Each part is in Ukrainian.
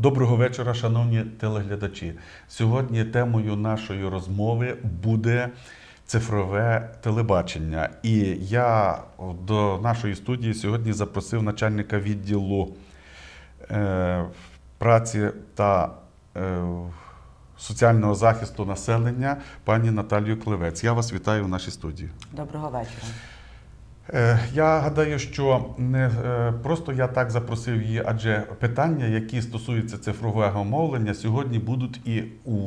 Доброго вечора, шановні телеглядачі. Сьогодні темою нашої розмови буде цифрове телебачення. І я до нашої студії сьогодні запросив начальника відділу е, праці та е, соціального захисту населення пані Наталію Клевець. Я вас вітаю в нашій студії. Доброго вечора. Е, Я гадаю, що не е, просто я так запросив її, адже питання, які стосуються цифрового мовлення, сьогодні будуть і у,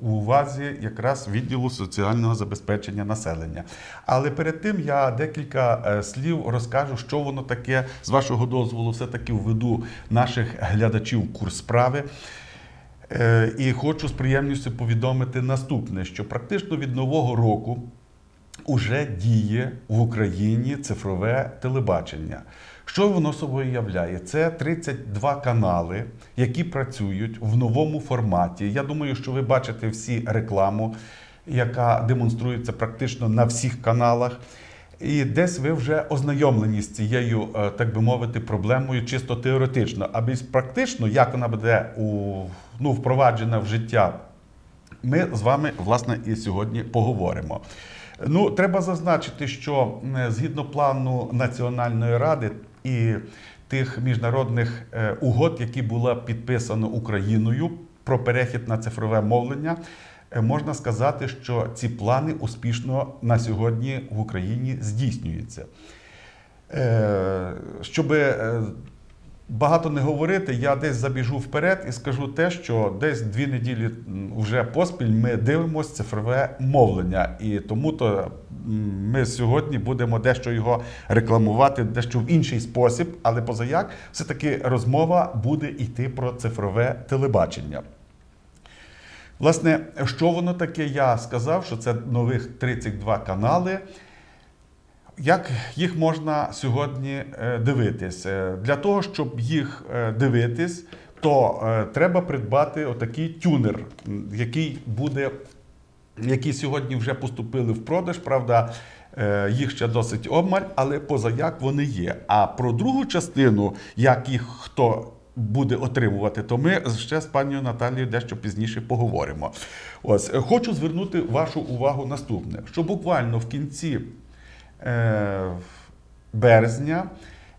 увазі якраз відділу соціального забезпечення населення. Але перед тим я декілька е, слів розкажу, що воно таке, з вашого дозволу, все-таки введу наших глядачів курс справи. І хочу з приємністю повідомити наступне: що практично від нового року уже діє в Україні цифрове телебачення. Що воно собою являє? Це 32 канали, які працюють в новому форматі. Я думаю, що ви бачите всі рекламу, яка демонструється практично на всіх каналах. І десь ви вже ознайомлені з цією, е, так би мовити, проблемою чисто теоретично. А більш практично, як вона буде у, ну, впроваджена в життя, ми з вами власне і сьогодні поговоримо. Ну, треба зазначити, що згідно плану Національної ради і тих міжнародних е, угод, які була підписано Україною про перехід на цифрове мовлення, е, можна сказати, що ці плани успішно на сьогодні в Україні здійснюються. Е, Щоб багато не говорити, я десь забіжу вперед і скажу те, що десь дві неділі вже поспіль ми дивимося цифрове мовлення. І тому то ми сьогодні будемо дещо його рекламувати, дещо в інший спосіб, але позаяк все-таки розмова буде йти про цифрове телебачення. Власне, що воно таке, я сказав, що це нових 32 канали. Як їх можна сьогодні е, дивитись? Е, Для того, щоб їх е, дивитись, то треба придбати отакий тюнер, який буде, які сьогодні вже поступили в продаж. Правда, їх ще досить обмаль, але позаяк вони є. А про другу частину, як їх хто буде отримувати, то ми ще з пані Наталією дещо пізніше поговоримо. Ось хочу звернути вашу увагу наступне: що буквально в кінці березня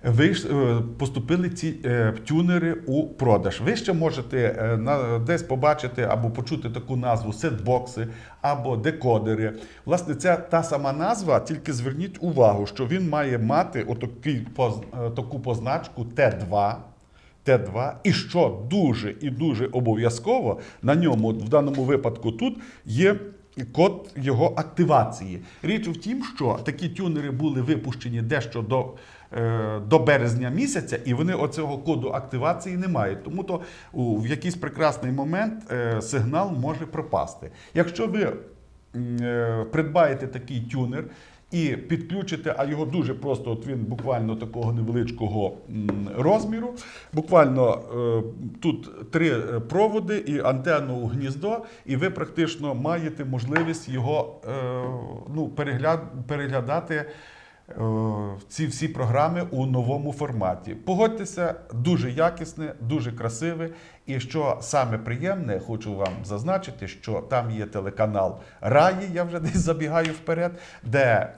вийш- е, поступили ці е, тюнери у продаж. Ви ще можете е, десь побачити або почути таку назву сетбокси або декодери. Власне, це та сама назва, тільки зверніть увагу, що він має мати отакий, е, таку позначку Т2. Т2, і що дуже і дуже обов'язково на ньому, в даному випадку, тут є код його активації. Річ в тім, що такі тюнери були випущені дещо до, е, до березня місяця, і вони оцього коду активації не мають. Тому то в якийсь прекрасний момент е, сигнал може пропасти. Якщо ви е, придбаєте такий тюнер. І підключите, а його дуже просто, от він буквально такого невеличкого розміру. Буквально е, тут три е, проводи і антенну у гніздо, і ви практично маєте можливість його е, ну, перегляд, переглядати ці всі програми у новому форматі. Погодьтеся, дуже якісне, дуже красиве. І що саме приємне, хочу вам зазначити, що там є телеканал Раї, я вже десь забігаю вперед, де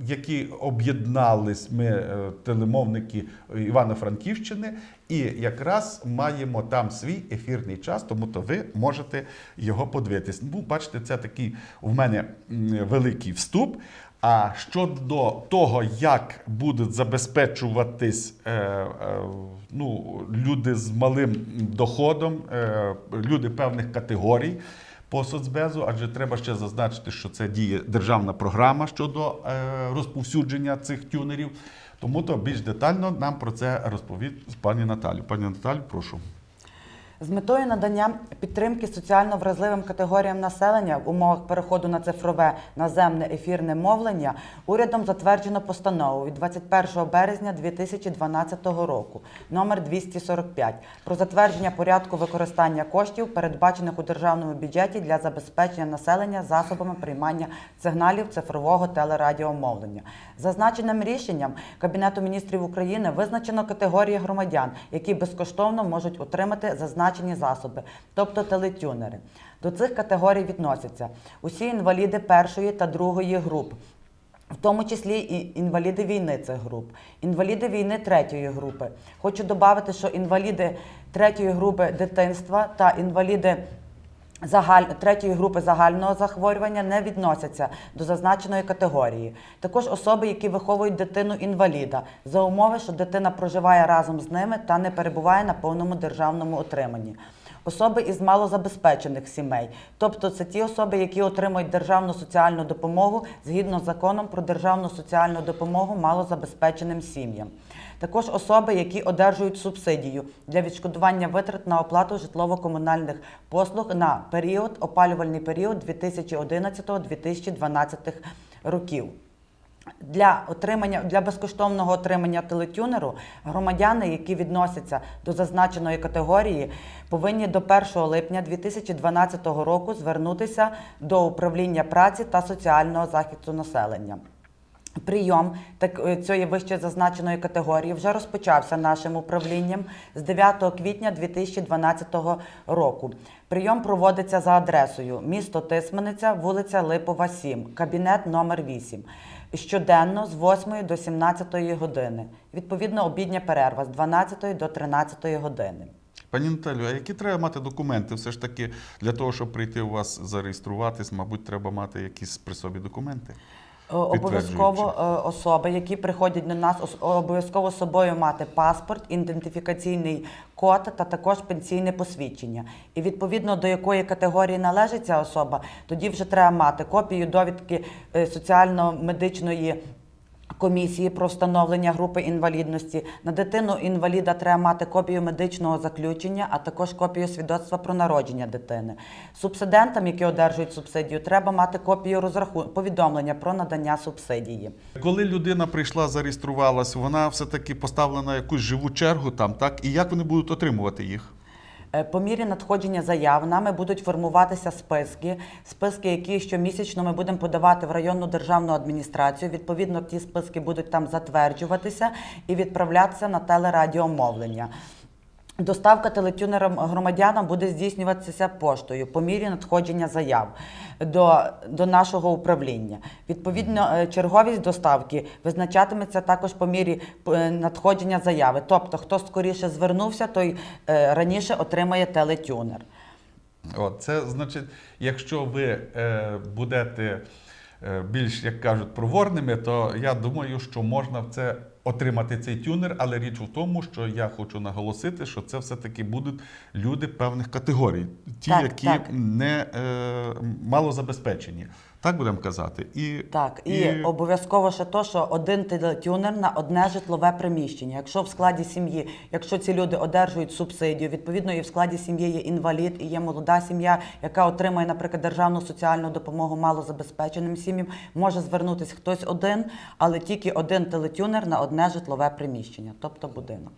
які об'єднались ми, е, телемовники Івано-Франківщини, і якраз маємо там свій ефірний час, тому то ви можете його подивитись. Ну, бачите, це такий в мене великий вступ. А щодо того, як будуть забезпечуватись е, е, ну, люди з малим доходом, е, люди певних категорій по соцбезу, адже треба ще зазначити, що це діє державна програма щодо е, розповсюдження цих тюнерів. Тому то більш детально нам про це розповість пані Наталю. Пані Наталю, прошу. З метою надання підтримки соціально вразливим категоріям населення в умовах переходу на цифрове наземне ефірне мовлення урядом затверджено постанову від 21 березня 2012 року номер 245 про затвердження порядку використання коштів, передбачених у державному бюджеті для забезпечення населення засобами приймання сигналів цифрового телерадіомовлення. Зазначеним рішенням Кабінету міністрів України визначено категорії громадян, які безкоштовно можуть отримати зазначені засоби, тобто телетюнери. До цих категорій відносяться усі інваліди першої та другої груп. В тому числі і інваліди війни цих груп, інваліди війни третьої групи. Хочу додати, що інваліди третьої групи дитинства та інваліди загаль... третьої групи загального захворювання не відносяться до зазначеної категорії. Також особи, які виховують дитину інваліда, за умови, що дитина проживає разом з ними та не перебуває на повному державному отриманні. Особи із малозабезпечених сімей, тобто це ті особи, які отримують державну соціальну допомогу згідно з законом про державну соціальну допомогу малозабезпеченим сім'ям. Також особи, які одержують субсидію для відшкодування витрат на оплату житлово-комунальних послуг на період опалювальний період 2011-2012 років. Для отримання для безкоштовного отримання телетюнеру громадяни, які відносяться до зазначеної категорії, повинні до 1 липня 2012 року звернутися до управління праці та соціального захисту населення. Прийом е, цієї вище зазначеної категорії вже розпочався нашим управлінням з 9 квітня 2012 року. Прийом проводиться за адресою місто Тисмениця, вулиця Липова, 7, кабінет номер 8. Щоденно з 8 до 17 години. Відповідно, обідня перерва з 12 до 13 години. Пані Наталю, а які треба мати документи? Все ж таки для того, щоб прийти у вас зареєструватись, мабуть, треба мати якісь при собі документи. Е, Обов'язково е, особи, які приходять до нас, обов'язково з собою мати паспорт, ідентифікаційний код та також пенсійне посвідчення. І відповідно до якої категорії належить ця особа, тоді вже треба мати копію довідки е, соціально-медичної. Комісії про встановлення групи інвалідності на дитину інваліда треба мати копію медичного заключення, а також копію свідоцтва про народження дитини. Субсидентам, які одержують субсидію, треба мати копію розраху... повідомлення про надання субсидії. Коли людина прийшла, зареєструвалась, вона все-таки поставлена на якусь живу чергу там, так? І як вони будуть отримувати їх? Е, По мірі надходження заяв нами будуть формуватися списки, списки, які щомісячно ми будемо подавати в районну державну адміністрацію. Відповідно, ті списки будуть там затверджуватися і відправлятися на телерадіомовлення. Доставка телетюнерам громадянам буде здійснюватися поштою по мірі надходження заяв до, до нашого управління. Відповідно, е, черговість доставки визначатиметься також по мірі е, надходження заяви. Тобто, хто скоріше звернувся, той е, раніше отримає телетюнер. От, це значить, якщо ви е, будете більш, як кажуть, проворними, то я думаю, що можна в це отримати цей тюнер, але річ у тому, що я хочу наголосити, що це все-таки будуть люди певних категорій, ті, Так, які так. не е, малозабезпечені. Так будемо казати. І, Так, і, обов'язково ще то, що один телетюнер на одне житлове приміщення. Якщо в складі сім'ї, якщо ці люди одержують субсидію, відповідно і в складі сім'ї є інвалід і є молода сім'я, яка отримує, наприклад, державну соціальну допомогу малозабезпеченим сім'ям, може звернутися хтось один, але тільки один телетюнер на одне житлове приміщення, тобто будинок.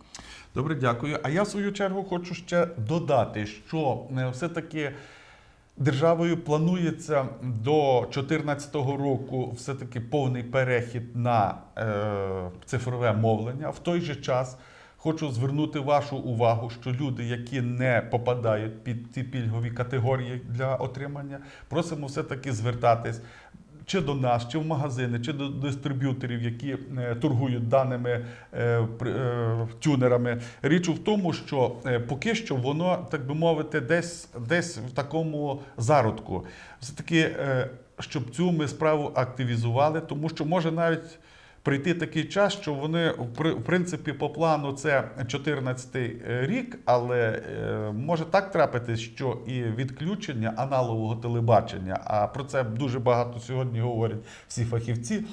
Добре, дякую. А я в свою чергу хочу ще додати, що е, все-таки державою планується до 2014 року все-таки повний перехід на е, цифрове мовлення. В той же час хочу звернути вашу увагу, що люди, які не попадають під ці пільгові категорії для отримання, просимо все-таки звертатись чи до нас, чи в магазини, чи до дистриб'юторів, які е, торгують даними е, е, тюнерами. Річ в тому, що поки що воно, так би мовити, десь, десь в такому зародку. Все-таки, е, щоб цю ми справу активізували, тому що може навіть. Прийти такий час, що вони в принципі по плану це 14 рік, але е, може так трапитись, що і відключення аналогового телебачення, а про це дуже багато сьогодні говорять всі фахівці.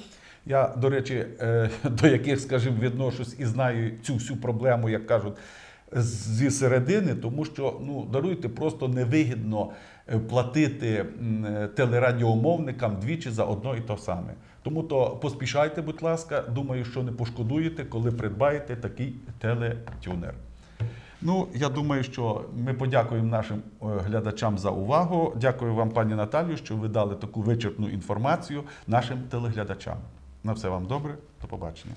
Я, до речі, е, до яких, скажімо, відношусь і знаю цю всю проблему, як кажуть, зі середини, тому що ну даруйте просто невигідно е, платити е, телерадіомовникам двічі за одно і то саме. Тому то поспішайте, будь ласка. Думаю, що не пошкодуєте, коли придбаєте такий телетюнер. Ну, я думаю, що ми подякуємо нашим е, глядачам за увагу. Дякую вам, пані Наталію, що ви дали таку вичерпну інформацію нашим телеглядачам. На все вам добре, до побачення.